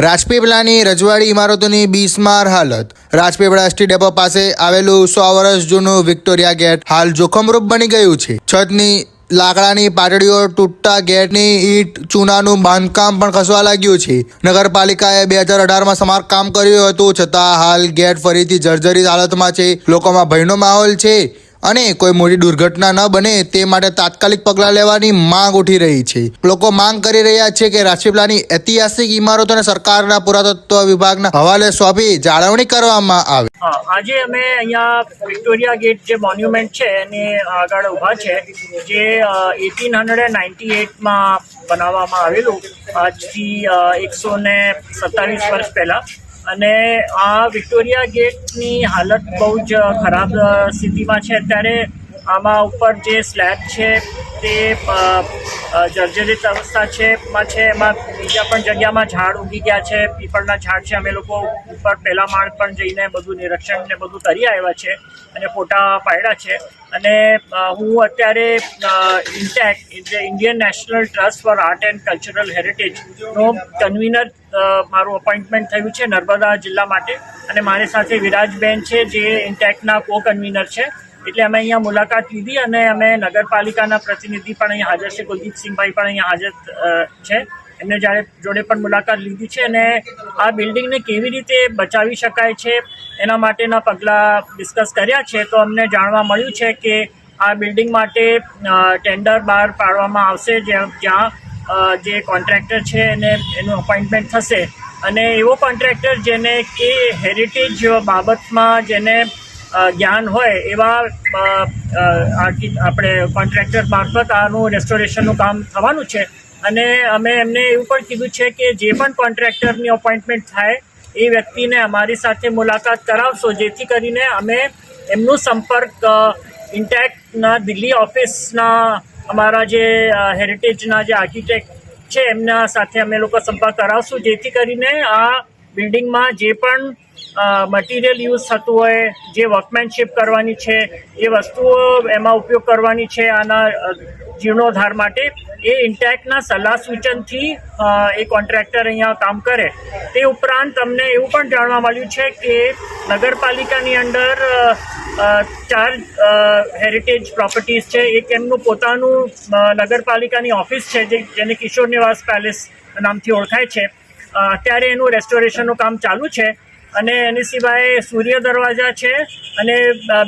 રાજપીપળાની રજવાડી ઇમારતોની બિસ્માર હાલત. Rajpipla ST depot પાસે આવેલું સો વર્ષ જૂનું વિક્ટોરિયા ગેટ હાલ જોખમરૂપ બની ગયું છે. છતની લાકડાની પાટડીઓ તૂટતા ગેટની ઈંટ, ચૂનાનું બાંધકામ પણ ખસવા લાગ્યું છે. નગરપાલિકાએ બે હજાર અઢારમાં સમારકામ કર્યું હતું, છતાં હાલ ગેટ ફરીથી જર્જરિત હાલતમાં છે. લોકોમાં ભયનો માહોલ છે. અને કોઈ મોટી દુર્ઘટના ન બને તે માટે તાત્કાલિક પગલાં લેવાની માંગ ઉઠી રહી છે. લોકો માંગ કરી રહ્યા છે કે રાજપીપળાની ઐતિહાસિક ઇમારતોને સરકારના પુરાતત્વ વિભાગના હવાલે સોંપી જાળવણી કરવામાં આવે. આજે અમે અહીંયા વિક્ટોરિયા ગેટ જે મોન્યુમેન્ટ છે એને આગળ ઊભા છે, જે એટીન હંડ્રેડ નાઇન્ટી એટમાં બનાવવામાં આવેલું. આજથી એકસો ને સત્તાવીસ વર્ષ પહેલાં. અને આ વિક્ટોરિયા ગેટની હાલત બહુ જ ખરાબ સ્થિતિમાં છે. અત્યારે આમાં ઉપર જે સ્લેબ છે તે જર્જરિત અવસ્થા છે, માં છે, એમાં બીજા પણ જગ્યામાં ઝાડ ઉગી ગયા છે, પીપળના ઝાડ છે, અમે લોકો ઉપર પહેલા માળ પણ જઈને બધું નિરીક્ષણ ને બધું કરી આવ્યા છે અને ફોટા પાડ્યા છે. અને હું અત્યારે ઇન્ટેક જે Indian national trust for art and cultural હેરિટેજનો convener મારું અપોઇન્ટમેન્ટ થયું છે નર્મદા જિલ્લા માટે. અને મારી સાથે વિરાજબેન છે, જે ઇન્ટેકના કો કન્વીનર છે. એટલે અમે અહીંયા મુલાકાત લીધી અને અમે નગરપાલિકાના પ્રતિનિધિ પણ અહીંયા હાજર છે, કુલદીપસિંહભાઈ પણ અહીંયા હાજર છે. એમને જ્યારે જોડે પણ મુલાકાત લીધી છે અને આ બિલ્ડિંગને કેવી રીતે બચાવી શકાય છે એના માટેના પગલાં ડિસ્કસ કર્યા છે, તો અમને જાણવા મળ્યું છે કે આ બિલ્ડિંગ માટે ટેન્ડર બહાર પાડવામાં આવશે જ્યાં જે કોન્ટ્રાક્ટર છે એને, એનું અપોઇન્ટમેન્ટ થશે. અને એવો કોન્ટ્રાક્ટર જેને કે હેરિટેજ બાબતમાં જેને જ્ઞાન હોય એવા આપણે કોન્ટ્રાક્ટર મારફત આનું રેસ્ટોરેશનનું કામ થવાનું છે. અને અમે એમને એવું પણ કીધું છે કે જે પણ કોન્ટ્રાક્ટરની અપોઇન્ટમેન્ટ થાય, એ વ્યક્તિને અમારી સાથે મુલાકાત કરાવશો, જેથી કરીને અમે એમનું સંપર્ક ઇન્ટેક્ટના દિલ્હી ઓફિસના અમારા જે હેરિટેજના જે આર્કિટેક્ટ છે, એમના સાથે અમે લોકો સંપર્ક કરાવશું, જેથી કરીને આ બિલ્ડિંગમાં જે પણ મટીરિયલ યુઝ થતું હોય, જે વર્કમેનશીપ કરવાની છે, એ વસ્તુઓ એમાં ઉપયોગ કરવાની છે, આના જીર્ણોદ્ધાર માટે. એ ઇન્ટેક્ટના સલાહ સૂચનથી એ કોન્ટ્રાક્ટર અહીંયા કામ કરે. તે ઉપરાંત તમને એવું પણ જાણવા મળ્યું છે કે નગરપાલિકાની અંદર ચાર હેરિટેજ પ્રોપર્ટીઝ છે. એક એમનું પોતાનું નગરપાલિકાની ઓફિસ છે, જે, જેને કિશોર નિવાસ પેલેસ નામથી ઓળખાય છે. અત્યારે એનું રેસ્ટોરેશનનું કામ ચાલુ છે. અને એની સિવાય સૂર્ય દરવાજા છે અને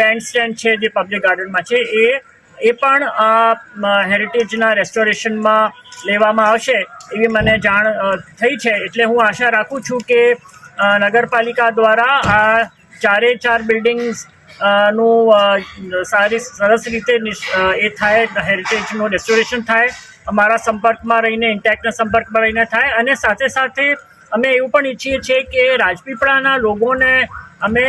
બેન્ડ સ્ટેન્ડ છે જે પબ્લિક ગાર્ડનમાં છે, એ એ પણ આ હેરિટેજના રેસ્ટોરેશનમાં લેવામાં આવશે એવી મને જાણ થઈ છે. એટલે હું આશા રાખું છું કે નગરપાલિકા દ્વારા આ ચારે ચાર બિલ્ડિંગ્સનું સારી, સરસ રીતે એ થાય હેરિટેજનું રેસ્ટોરેશન થાય, અમારા સંપર્કમાં રહીને ઇન્ટેક્ટના સંપર્કમાં રહીને થાય અને સાથે સાથે અમે એવું પણ ઈચ્છીએ છીએ કે રાજપીપળાના લોકોને અમે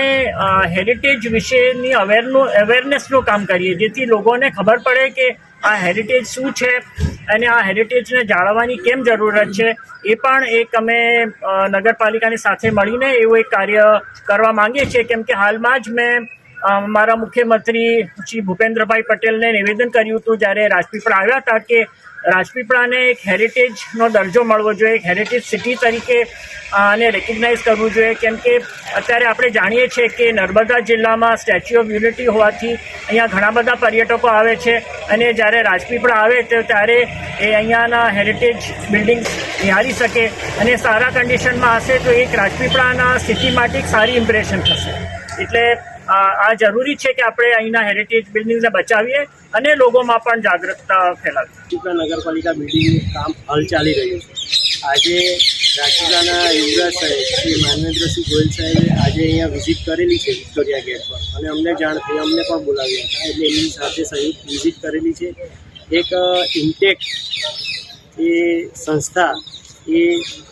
હેરિટેજ વિશેની અવેરનું અવેરનેસનું કામ કરીએ, જેથી લોકોને ખબર પડે કે આ હેરિટેજ શું છે અને આ હેરિટેજને જાળવવાની કેમ જરૂરત છે. એ પણ એક અમે નગરપાલિકાની સાથે મળીને એવું એક કાર્ય કરવા માંગીએ છીએ, કેમ કે હાલમાં જ મેં મારા મુખ્યમંત્રી શ્રી ભૂપેન્દ્રભાઈ પટેલને નિવેદન કર્યું હતું જ્યારે રાજપીપળા આવ્યા હતા કે રાજપીપળાને એક હેરિટેજનો દરજ્જો મળવો જોઈએ, એક હેરિટેજ સિટી તરીકે આને રેકગ્નાઇઝ કરવું જોઈએ. કેમ કે અત્યારે આપણે જાણીએ છીએ કે નર્મદા જિલ્લામાં સ્ટેચ્યુ ઓફ યુનિટી હોવાથી અહીંયા ઘણા બધા પર્યટકો આવે છે અને જ્યારે રાજપીપળા આવે તો ત્યારે એ અહીંયાના હેરિટેજ બિલ્ડિંગ નિહાળી શકે અને સારા કન્ડિશનમાં હશે તો એક રાજપીપળાના સિટી માટે એક સારી ઇમ્પ્રેશન થશે. એટલે આ જરૂરી છે કે આપણે અહીંના હેરિટેજ બિલ્ડિંગને બચાવીએ અને લોકોમાં પણ જાગૃતતા ફેલાવીએ. રાજપીપળા નગરપાલિકા બિલ્ડિંગનું કામ હાલ ચાલી રહ્યું છે. આજે રાજપીપળાના યુવરાજ સાહેબ, શ્રી માનવેન્દ્રસિંહ ગોયલ સાહેબે આજે અહીંયા વિઝિટ કરેલી છે વિક્ટોરિયા ગેટ પર. અને અમને જાણ થઈ, અમને પણ બોલાવ્યા હતા એટલે એમની સાથે સંયુક્ત વિઝિટ કરેલી છે. એક ઇન્ટેક એ સંસ્થા એ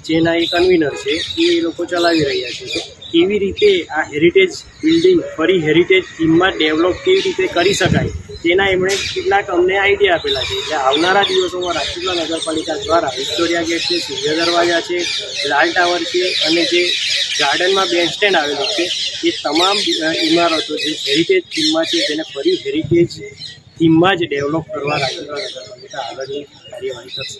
જેના એ કન્વીનર છે, એ લોકો ચલાવી રહ્યા છે. તો કેવી રીતે આ હેરિટેજ બિલ્ડિંગ ફરી હેરિટેજ થીમમાં ડેવલપ કેવી રીતે કરી શકાય? તેના એમણે કેટલાક અમને આઈડિયા આપેલા છે. એટલે આવનારા દિવસોમાં રાજપીપળા નગરપાલિકા દ્વારા વિક્ટોરિયા ગેટ છે, સૂર્ય દરવાજા છે, લાલ ટાવર છે અને જે ગાર્ડનમાં બેન્ડ સ્ટેન્ડ આવેલું છે, એ તમામ ઇમારતો જે હેરિટેજ થીમમાં છે, તેને ફરી હેરિટેજ થીમમાં જ ડેવલપ કરવા રાજપીપળા નગરપાલિકા આગળની કાર્યવાહી કરશે.